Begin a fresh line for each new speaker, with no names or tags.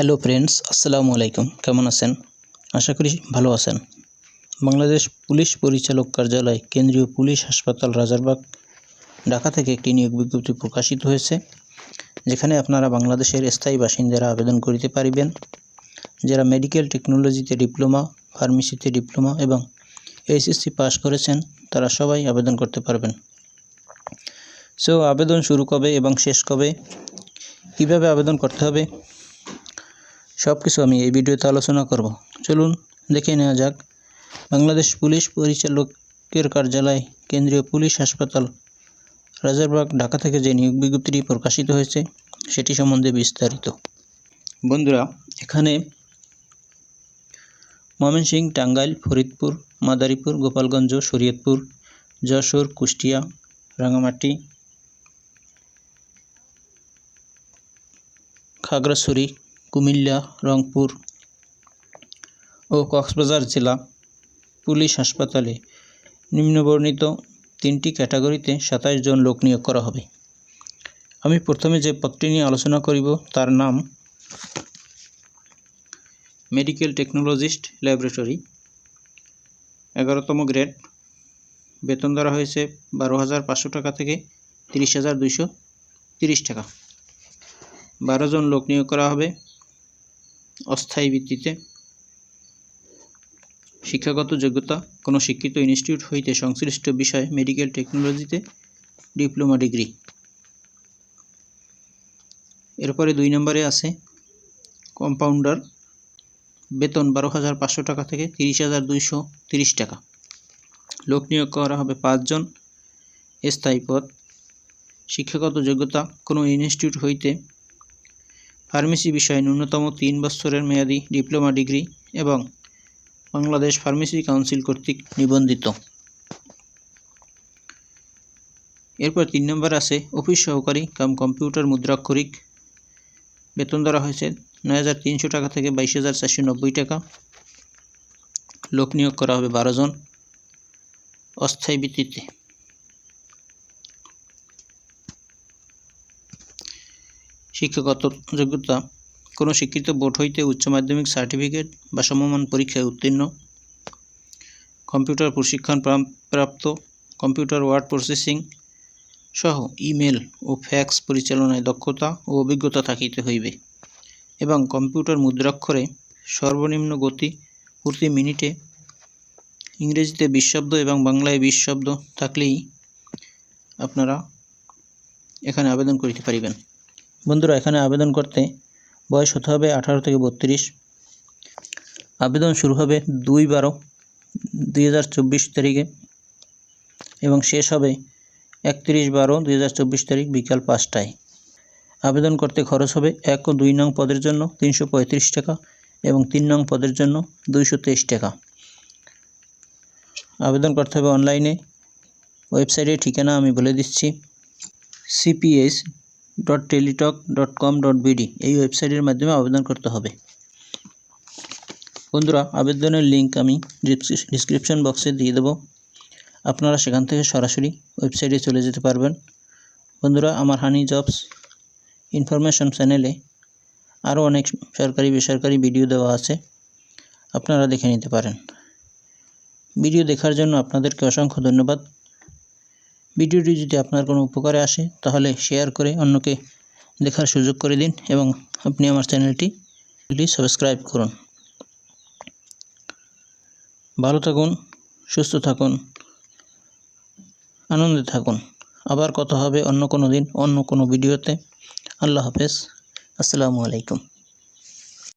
Hello friends, আসসালামু আলাইকুম। কেমন আছেন? আশা করি ভালো আছেন। বাংলাদেশ পুলিশ পরিচালক কার্যালয়, কেন্দ্রীয় পুলিশ হাসপাতাল, রাজারবাগ, ঢাকা থেকে একটি নিয়োগ বিজ্ঞপ্তি প্রকাশিত হয়েছে, যেখানে আপনারা বাংলাদেশের স্থায়ী বাসিন্দারা আবেদন করিতে পারিবেন। যারা মেডিকেল টেকনোলজিতে ডিপ্লোমা, ফার্মেসিতে ডিপ্লোমা এবং এইচএসসি পাস করেছেন, তারা সবাই আবেদন করতে পারবেন। সো, আবেদন শুরু কবে এবং শেষ কবে? কীভাবে আবেদন করতে হবে? সব কিছু আমি এই ভিডিওতে আলোচনা করব। চলুন দেখে নেওয়া যাক। বাংলাদেশ পুলিশ পরিচালকের কার্যালয়, কেন্দ্রীয় পুলিশ হাসপাতাল, রাজারবাগ, ঢাকা থেকে যে নিয়োগ বিজ্ঞপ্তিটি প্রকাশিত হয়েছে, সেটি সম্বন্ধে বিস্তারিত। বন্ধুরা, এখানে ময়মনসিংহ, টাঙ্গাইল, ফরিদপুর, মাদারীপুর, গোপালগঞ্জ, শরীয়তপুর, যশোর, কুষ্টিয়া রাঙামাটি খাগড়াছড়ি কুমিল্লা, রংপুর ও কক্সবাজার জেলা পুলিশ হাসপাতালে নিম্নবর্ণিত তিনটি ক্যাটাগরিতে সাতাশ জন লোক নিয়োগ করা হবে। আমি প্রথমে যে পদটি নিয়ে আলোচনা করিব, তার নাম মেডিকেল টেকনোলজিস্ট ল্যাবরেটরি। এগারোতম গ্রেড। বেতন ধরা হয়েছে বারো হাজার পাঁচশো টাকা থেকে তিরিশ হাজার দুইশো তিরিশ টাকা। বারো জন লোক নিয়োগ করা হবে। অস্থায়ী ভিত্তিতে শিক্ষাগত যোগ্যতা, কোনো শিক্ষিত ইনস্টিটিউট হইতে সংশ্লিষ্ট বিষয় মেডিকেল টেকনোলজিতে ডিপ্লোমা ডিগ্রি। এরপরে দুই নম্বরে আছে কম্পাউন্ডার, বেতন বারো হাজার পাঁচশো টাকা থেকে তিরিশ হাজার দুইশো তিরিশ টাকা। লোক নিয়োগ করা হবে পাঁচজন, স্থায়ী পদ। শিক্ষাগত যোগ্যতা, কোনো ইনস্টিটিউট হইতে ফার্মেসি বিষয়ে ন্যূনতম তিন বছরের মেয়াদি ডিপ্লোমা ডিগ্রি এবং বাংলাদেশ ফার্মেসি কাউন্সিল কর্তৃক নিবন্ধিত। এরপর তিন নম্বর আছে, অফিস সহকারী কাম কম্পিউটার মুদ্রাক্ষরিক। বেতন ধরা হয়েছে নয় হাজার তিনশো টাকা থেকে বাইশ হাজার চারশো নব্বই টাকা। লোক নিয়োগ করা হবে বারো জন। অস্থায়ী ভিত্তিতে শিক্ষাগত যোগ্যতা। কোনো শিক্ষিত বোর্ড হইতে উচ্চ মাধ্যমিক সার্টিফিকেট বা সমমান পরীক্ষায় উত্তীর্ণ। কম্পিউটার প্রশিক্ষণ প্রাপ্ত। কম্পিউটার ওয়ার্ড প্রসেসিং সহ ইমেল ও ফ্যাক্স পরিচালনায় দক্ষতা ও অভিজ্ঞতা থাকিতে হইবে। এবং কম্পিউটার মুদ্রাক্ষরে সর্বনিম্ন গতি প্রতি মিনিটে ইংরেজিতে বিশ এবং বাংলায় বিশ থাকলেই আপনারা এখানে আবেদন করিতে পারিবেন। বন্ধুরা, এখানে আবেদন করতে বয়স হতে হবে আঠারো থেকে বত্রিশ। আবেদন শুরু হবে দুই বারো দুই তারিখে এবং শেষ হবে একত্রিশ বারো দুই তারিখ বিকাল পাঁচটায়। আবেদন করতে খরচ হবে এক ও দুই নং পদের জন্য তিনশো পঁয়ত্রিশ টাকা এবং তিন নং পদের জন্য দুইশো তেইশ টাকা। আবেদন করতে হবে অনলাইনে। ওয়েবসাইটের ঠিকানা আমি বলে দিচ্ছি। CPS dot Teletalk dot com dot BD এই ওয়েবসাইটের মাধ্যমে আবেদন করতে হবে। বন্ধুরা, আবেদনের লিঙ্ক আমি ডিসক্রিপশন বক্সে দিয়ে দেবো। আপনারা সেখান থেকে সরাসরি ওয়েবসাইটে চলে যেতে পারবেন। বন্ধুরা, আমার হানি জবস ইনফরমেশন চ্যানেলে আরও অনেক সরকারি বেসরকারি ভিডিও দেওয়া আছে। আপনারা দেখে নিতে পারেন। ভিডিও দেখার জন্য আপনাদেরকে অসংখ্য ধন্যবাদ। ভিডিওটি যদি আপনার কোনো উপকারে আসে, তাহলে শেয়ার করে অন্যকে দেখার সুযোগ করে দিন এবং আপনি আমার চ্যানেলটি সাবস্ক্রাইব করুন। ভালো থাকুন, সুস্থ থাকুন, আনন্দে থাকুন। আবার কথা হবে অন্য কোনো দিন, অন্য কোনো ভিডিওতে। আল্লাহ হাফেজ। আসসালামু আলাইকুম।